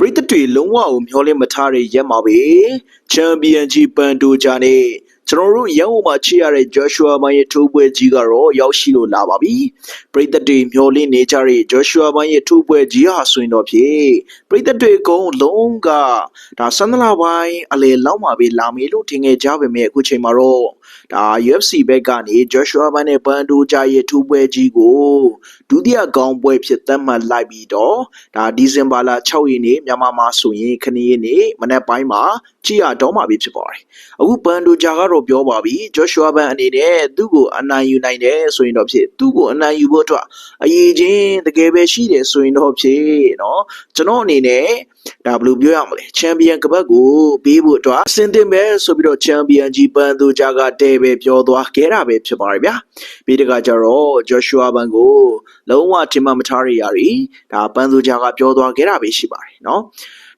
ပရိသတ်တွေလုံးဝကိုမျောလင်းမထားတဲ့ရက်မှာပဲချန်ပီယံကြီးပန်တိုဂျာနဲ့ ကျွန်တော်တို့ရန်ကုန်မှာချစ်ရတဲ့ Joshua မိုင်းရဲ့ထိုးပွဲကြီးကတော့ရောက်ရှိလို့လာပါပြီပရိသတ်တွေမျောလင်းနေကြတဲ့ Joshua မိုင်းရဲ့ထိုးပွဲကြီးဟာဆိုရင်တော့ဖြင့်ပရိသတ်တွေအကုန်လုံးကဒါဆန္ဒလာပိုင်းအလေလောက်မှာပဲလာမယ်လို့ထင်ခဲ့ကြပေမဲ့အခုချိန်မှာတော့ဒါ UFC ဘက်ကနေ Joshua မိုင်းနဲ့ပန်တိုဂျာရဲ့ထိုးပွဲကြီးကိုဒုတိယကောင်းပွဲဖြစ်သတ်မှတ်လိုက်ပြီးတော့ဒါဒီဇင်ဘာလ6ရက်နေ့မြန်မာမှာဆိုရင်ခဏရက်နေ့မနေ့ပိုင်းမှာကြည်ရတော့မှာပြီဖြစ်ပါတယ်အခုပန်တိုဂျာကတပြောပါပြီ Joshua ဘန်အနေနဲ့သူ့ကိုအနိုင်ယူနိုင်တယ်ဆိုရင်တော့ဖြစ်သူ့ကိုအနိုင်ယူဖို့အတွက်အရေးချင်းတကယ်ပဲရှိတယ်ဆိုရင်တော့ဖြစ်เนาะကျွန်တော်အနေနဲ့ဒါဘယ်လိုပြောရမလဲချန်ပီယံကပတ်ကိုပေးဖို့အတွက်အဆင်သင့်ပဲဆိုပြီးတော့ချန်ပီယံကြီးပန်တိုဂျာကတဲပဲပြောသွားခဲ့တာပဲဖြစ်ပါတယ်ဗျာပြီးတကကြတော့ Joshua ဘန်ကိုလုံးဝထင်မှတ်မထားရရာတွေဒါပန်တိုဂျာကပြောသွားခဲ့တာပဲရှိပါတယ်เนาะ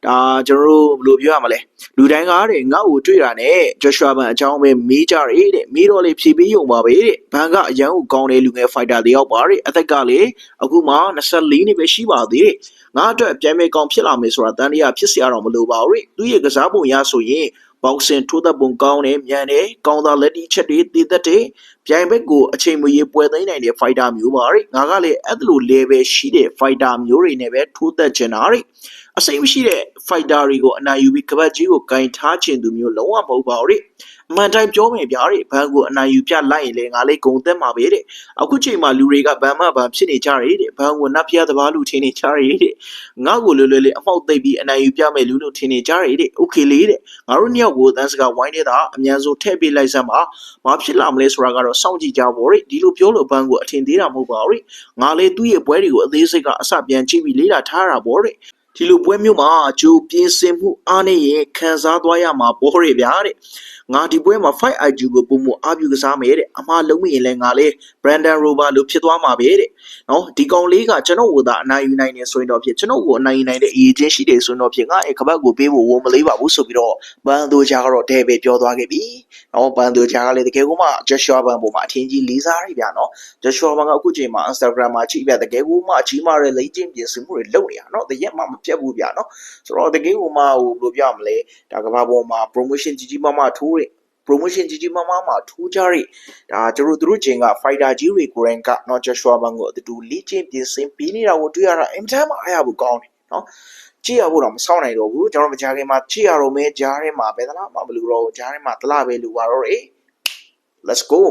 ဒါကျွန်တော်တို့ဘယ်လိုပြောရမလဲလူတိုင်းကားတဲ့ငါ့ကိုတွေ့တာနဲ့ဂျွတ်ရှွာဘန်အကြောင်းပဲမေးကြတယ်တဲ့မေးတော့လေဖြေပေးုံပါပဲတဲ့ဘန်ကအရန်ကိုကောင်းတဲ့လူငယ်ဖိုက်တာတယောက်ပါတဲ့အသက်ကလေအခုမှ24နှစ်ပဲရှိပါသေးတယ်ငါအတွက်ပြန်မဲကောင်းဖြစ်လာမယ်ဆိုတာတန်တရားဖြစ်စရာတော့မလိုပါဘူးတဲ့သူရဲ့ကစားပုံရဆိုရင်ဘောက်ဆင်ထိုးသက်ပုံကောင်းတယ်မြန်တယ်ကောင်းသားလက်တီချက်တွေတည်သက်တယ်ပြိုင်ဘက်ကိုအချိန်မရေပွဲသိမ်းနိုင်တဲ့ဖိုက်တာမျိုးပါတဲ့ငါကလည်းအဲ့လို level ရှိတဲ့ဖိုက်တာမျိုးတွေနဲ့ပဲထိုးသက်ချင်တာတဲ့ အစိမ့်မရှိတဲ့ fighter တွေကိုအနိုင်ယူပြီးကပတ်ကြီးကိုကင်ထားချင်သူမျိုးလုံးဝမဟုတ်ပါဘူးတဲ့အမှန်တိုင်းပြောမယ်ဗျာတဲ့ဘန်ကိုအနိုင်ယူပြလိုက်ရင်လေငါလေးဂုံသက်မှာပဲတဲ့အခုချိန်မှာလူတွေကဘန်မဘန်ဖြစ်နေကြတယ်တဲ့ဘန်ကိုနတ်ဖျားသဘာလူထင်နေကြတယ်တဲ့ငါ့ကိုလွယ်လွယ်လေးအမောက်သိပ်ပြီးအနိုင်ယူပြမယ်လူလို့ထင်နေကြတယ်တဲ့ okay လေးတဲ့ငါတို့နှစ်ယောက်ကိုတန်းစကားဝိုင်းနေတာအများဆုံးထည့်ပေးလိုက်စမ်းပါမဖြစ်လာမလဲဆိုတာကတော့စောင့်ကြည့်ကြပါဦးတဲ့ဒီလိုပြောလို့ဘန်ကိုအထင်သေးတာမဟုတ်ပါဘူးတဲ့ငါလေးသူ့ရဲ့ပွဲတွေကိုအသေးစိတ်ကအစပြန်ကြည့်ပြီးလေ့လာထားတာပေါ့တဲ့ ဒီလိုပွဲမျိုးမှာအကျိုးပြင်းစင်မှုအားနဲ့ရင်ခံစားသွားရမှာပေါ်ရဗျာတဲ့ငါဒီပွဲမှာ fight IQ ကိုပုံမအားပြုကစားမယ်တဲ့အမှားလုံးမရင်လည်းငါလေ Brandon Rover လို့ဖြစ်သွားမှာပဲတဲ့နော်ဒီကောင်လေးကကျွန်တော်ကိုသာအနိုင်ယူနိုင်နေဆိုရင်တော့ဖြစ်ကျွန်တော်ကိုအနိုင်ယူနိုင်တဲ့အရေးချင်းရှိတယ်ဆိုရင်တော့ဖြစ်ငါအဲကပတ်ကိုပေးဖို့ဝန်မလေးပါဘူးဆိုပြီးတော့ဘန်တိုဂျာကတော့တဲပဲပြောသွားခဲ့ပြီနော်ဘန်တိုဂျာကလည်းတကယ်ကိုမှ Joshua ဘန်ပေါ်မှာအထင်ကြီးလေးစားရဗျာနော် Joshua ဘန်ကအခုချိန်မှာ Instagram မှာကြည့်ပြတကယ်ကိုမှအကြီးမားတဲ့လိမ့်ကျင်းပြင်ဆင်မှုတွေလုပ်နေတာနော်တရက်မှမပြတ်ဘူးဗျာနော်ဆိုတော့တကယ်ကိုမှဟိုဘယ်လိုပြောရမလဲဒါကမ္ဘာပေါ်မှာ promotion ကြီးကြီးမားမားထိုးတဲ့ promotion ကြီးကြီးမားမားမှာထိုးကြတဲ့ဒါကျတို့တို့ချင်းက fighter ကြီးတွေကိုယ်တိုင်ကနော် Joshua ဘန်ကိုအတူလေ့ကျင့်ပြင်ဆင်ပေးနေတာကိုတွေ့ရတာအင်တန်မှအားရဖို့ကောင်းတယ်နော်ကြည့်ရဖို့တော့မဆောင်နိုင်တော့ဘူးကျွန်တော်မကြခင်မှာကြည့်ရတော့မဲကြားထဲမှာဘယ်သလားမှမလို့တော့ကြားထဲမှာတလားပဲလူပါတော့တယ် let's go